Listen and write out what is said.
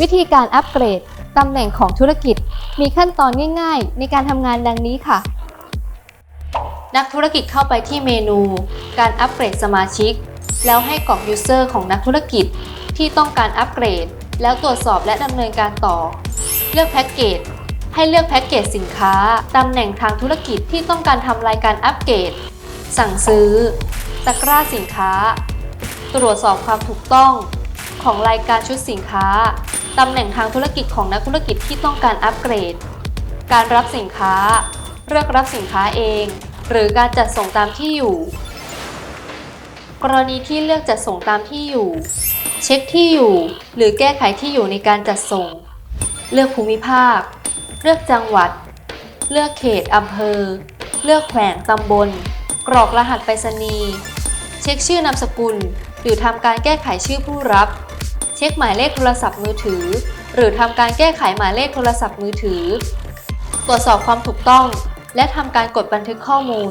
วิธีการอัปเกรดตำแหน่งของธุรกิจ มีขั้นตอนง่ายๆ ในการทำงานดังนี้ค่ะ นักธุรกิจเข้าไปที่เมนู การอัปเกรดสมาชิก แล้วให้กรอก User ของนักธุรกิจที่ต้องการอัปเกรด แล้วตรวจสอบและดำเนินการต่อ เลือกแพ็กเกจให้เลือกแพ็กเกจสินค้า ตำแหน่งทางธุรกิจที่ต้องการทำรายการอัปเกรด สั่งซื้อตะกร้าสินค้า ตรวจสอบความถูกต้อง ของรายการชุดสินค้า ตำแหน่งทางธุรกิจของนักธุรกิจที่ต้องการอัปเกรด การรับสินค้า เลือกรับสินค้าเอง หรือการจัดส่งตามที่อยู่ กรณีที่เลือกจัดส่งตามที่อยู่ เช็คที่อยู่ หรือแก้ไขที่อยู่ในการจัดส่ง เลือกภูมิภาค เลือกจังหวัด เลือกเขตอำเภอ เลือกแขวงตำบล กรอกรหัสไปรษณีย์เช็คชื่อนามสกุล หรือทำการแก้ไขชื่อผู้รับ เช็คหมายเลขโทรศัพท์มือถือ หรือทำการแก้ไขหมายเลขโทรศัพท์มือถือ ตรวจสอบความถูกต้อง และทำการกดบันทึกข้อมูล